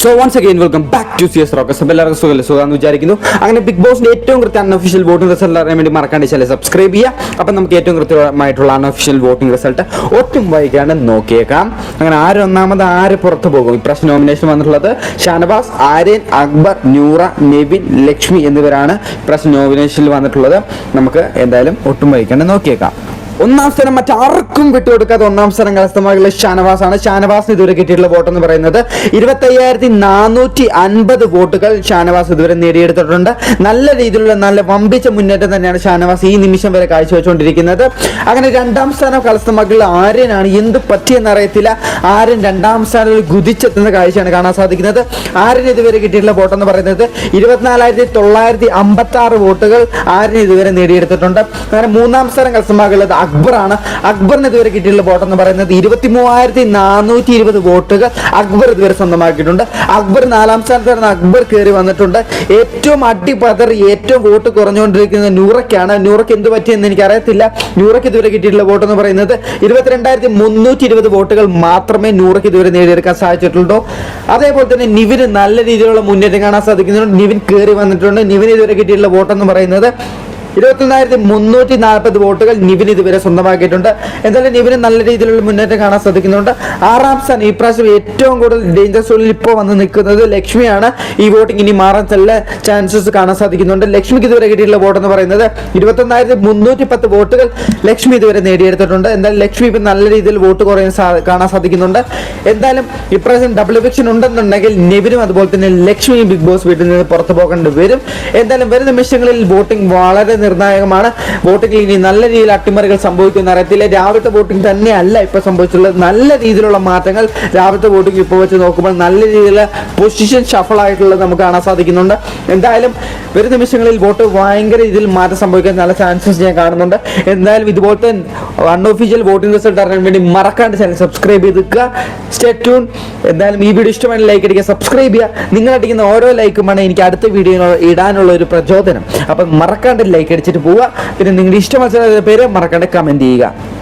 So once again welcome back to C S rocks അപ്പോൾ എല്ലാവർക്കും സുഖമല്ലേ? സുഖമെന്ന് വിചാരിക്കുന്നു. അങ്ങനെ ബിഗ് ബോസിന്റെ ഏറ്റവും കൃത്യ അൺഒഫീഷ്യൽ വോട്ടിംഗ് റിസൾട്ട് അറിയാൻ വേണ്ടി മറക്കാണ്ട് ചില സബ്സ്ക്രൈബ് ചെയ്യുക. അപ്പം നമുക്ക് ഏറ്റവും കൃത്യമായിട്ടുള്ള അൺഒഫീഷ്യൽ വോട്ടിംഗ് റിസൾട്ട് ഒട്ടും വൈകാണ്ട് നോക്കിയേക്കാം. അങ്ങനെ ആര് ഒന്നാമത് ആര് പുറത്തു പോകും? ഇപ്രാവശ്യം നോമിനേഷൻ വന്നിട്ടുള്ളത് ഷാനവാസ് ആര്യൻ അക്ബർ നൂറ നെവിൻ ലക്ഷ്മി എന്നിവരാണ് ഇപ്രാവശ്യം നോമിനേഷനിൽ വന്നിട്ടുള്ളത്. നമുക്ക് എന്തായാലും ഒട്ടും വൈകാണ്ട് നോക്കിയേക്കാം. ഒന്നാം സ്ഥലം മറ്റാർക്കും വിട്ടുകൊടുക്കാതെ ഒന്നാം സ്ഥലം കരസ്ഥമാകുള്ള ഷാനവാസ് ആണ് ഷാനവാസിന് ഇതുവരെ കിട്ടിയിട്ടുള്ള വോട്ട് എന്ന് പറയുന്നത് ഇരുപത്തയ്യായിരത്തി നാനൂറ്റി അൻപത് വോട്ടുകൾ ഷാനവാസ് ഇതുവരെ നേടിയെടുത്തിട്ടുണ്ട്. നല്ല രീതിയിലുള്ള നല്ല വമ്പിച്ച മുന്നേറ്റം തന്നെയാണ് ഷാനവാസ് ഈ നിമിഷം വരെ കാഴ്ചവെച്ചുകൊണ്ടിരിക്കുന്നത്. അങ്ങനെ രണ്ടാം സ്ഥാനം കരസ്ഥമാക്കിയുള്ള ആര്യനാണ് എന്ത് പറ്റിയെന്ന് അറിയത്തില്ല. ആര്യൻ രണ്ടാം സ്ഥാനത്തിൽ കുതിച്ചെത്തുന്ന കാഴ്ചയാണ് കാണാൻ സാധിക്കുന്നത്. ആര്യൻ ഇതുവരെ കിട്ടിയിട്ടുള്ള വോട്ട് എന്ന് പറയുന്നത് ഇരുപത്തിനാലായിരത്തി തൊള്ളായിരത്തി അമ്പത്തി ആറ് വോട്ടുകൾ ആര്യൻ ഇതുവരെ നേടിയെടുത്തിട്ടുണ്ട്. അങ്ങനെ മൂന്നാം സ്ഥാനം കരസ്ഥമാക്കുള്ളത് അക്ബറാണ്. അക്ബറിന് ഇതുവരെ കിട്ടിയിട്ടുള്ള വോട്ട് എന്ന് പറയുന്നത് ഇരുപത്തി മൂവായിരത്തി നാനൂറ്റി ഇരുപത് വോട്ടുകൾ അക്ബർ ഇതുവരെ സ്വന്തമാക്കിയിട്ടുണ്ട്. അക്ബർ നാലാം സ്ഥാനത്താണ് അക്ബർ കയറി വന്നിട്ടുണ്ട്. ഏറ്റവും അടിപതറി ഏറ്റവും വോട്ട് കുറഞ്ഞുകൊണ്ടിരിക്കുന്നത് നൂറയ്ക്കാണ്. നൂറയ്ക്ക് എന്ത് പറ്റിയെന്ന് എനിക്ക് അറിയത്തില്ല നൂറയ്ക്ക് ഇതുവരെ കിട്ടിയിട്ടുള്ള വോട്ട് എന്ന് പറയുന്നത് ഇരുപത്തിരണ്ടായിരത്തി മുന്നൂറ്റി ഇരുപത് വോട്ടുകൾ മാത്രമേ നൂറയ്ക്ക് ഇതുവരെ നേടിയെടുക്കാൻ സാധിച്ചിട്ടുള്ളൂ. അതേപോലെ തന്നെ നിവിന് നല്ല രീതിയിലുള്ള മുന്നേറ്റം കാണാൻ സാധിക്കുന്നുണ്ട്. നിവിൻ കയറി വന്നിട്ടുണ്ട്. നിവിന് ഇതുവരെ കിട്ടിയിട്ടുള്ള വോട്ട് എന്ന് പറയുന്നത് ഇരുപത്തിനായിരത്തി മുന്നൂറ്റി നാൽപ്പത് വോട്ടുകൾ നിവിൻ ഇതുവരെ സ്വന്തമാക്കിയിട്ടുണ്ട്. എന്തായാലും നിവിന് നല്ല രീതിയിലുള്ള മുന്നേറ്റം കാണാൻ സാധിക്കുന്നുണ്ട്. ആറാം സ്ഥാനം ഈ പ്രാവശ്യം ഏറ്റവും കൂടുതൽ ഡേഞ്ചർ സോണിൽ ഇപ്പോൾ വന്ന് നിൽക്കുന്നത് ലക്ഷ്മിയാണ്. ഈ വോട്ടിംഗ് ഇനി മാറാൻ ചില ചാൻസസ് കാണാൻ സാധിക്കുന്നുണ്ട്. ലക്ഷ്മിക്ക് ഇതുവരെ കിട്ടിയിട്ടുള്ള വോട്ട് എന്ന് പറയുന്നത് ഇരുപത്തൊന്നായിരത്തി മുന്നൂറ്റി പത്ത് വോട്ടുകൾ ലക്ഷ്മി ഇതുവരെ നേടിയെടുത്തിട്ടുണ്ട്. എന്തായാലും ലക്ഷ്മി ഇപ്പം നല്ല രീതിയിൽ വോട്ട് കുറയാൻ കാണാൻ സാധിക്കുന്നുണ്ട്. എന്തായാലും ഇപ്രാവശ്യം ഡബിൾ എവിക്ഷൻ ഉണ്ടെന്നുണ്ടെങ്കിൽ നെവിനും അതുപോലെ തന്നെ ലക്ഷ്മിയും ബിഗ് ബോസ് വീട്ടിൽ നിന്ന് പുറത്തു പോകേണ്ടി വരും. എന്തായാലും വരും നിമിഷങ്ങളിൽ വോട്ടിംഗ് വളരെ നിർണായകമാണ്. വോട്ടിംഗിൽ ഇനി നല്ല രീതിയിൽ അട്ടിമറികൾ സംഭവിക്കുന്ന അറിയത്തില്ല. രാവിലത്തെ വോട്ടിംഗ് തന്നെയല്ല ഇപ്പോൾ സംഭവിച്ചിട്ടുള്ളത്. നല്ല രീതിയിലുള്ള മാറ്റങ്ങൾ രാവിലത്തെ വോട്ടിംഗ് ഇപ്പോൾ വെച്ച് നോക്കുമ്പോൾ നല്ല രീതിയിലുള്ള പൊസിഷൻ ഷഫൾ ആയിട്ടുള്ളത് നമുക്ക് കാണാൻ സാധിക്കുന്നുണ്ട്. എന്തായാലും വരും നിമിഷങ്ങളിൽ വോട്ട് ഭയങ്കര രീതിയിൽ മാറ്റം സംഭവിക്കാൻ നല്ല ചാൻസസ് ഞാൻ കാണുന്നുണ്ട്. എന്തായാലും ഇതുപോലത്തെ അൺഒഫീഷ്യൽ വോട്ടിംഗ് റിസൾട്ട് അറിയാൻ വേണ്ടി മറക്കാണ്ട് ചാനൽ സബ്സ്ക്രൈബ് ചെയ്ത് സ്റ്റേ ട്യൂൺ എന്തായാലും ഈ വീഡിയോ ഇഷ്ടമായി ലൈക്ക് അടിക്കുക സബ്സ്ക്രൈബ് ചെയ്യുക. നിങ്ങൾ അടിക്കുന്ന ഓരോ ലൈക്കുമാണ് എനിക്ക് അടുത്ത വീഡിയോ ഇടാനുള്ള ഒരു പ്രചോദനം. അപ്പം മറക്കാണ്ട് ലൈക്ക് അടിച്ചിട്ട് പോവുക. പിന്നെ നിങ്ങളുടെ ഇഷ്ടമായ പേര് മറക്കാണ്ട് കമന്റ് ചെയ്യുക.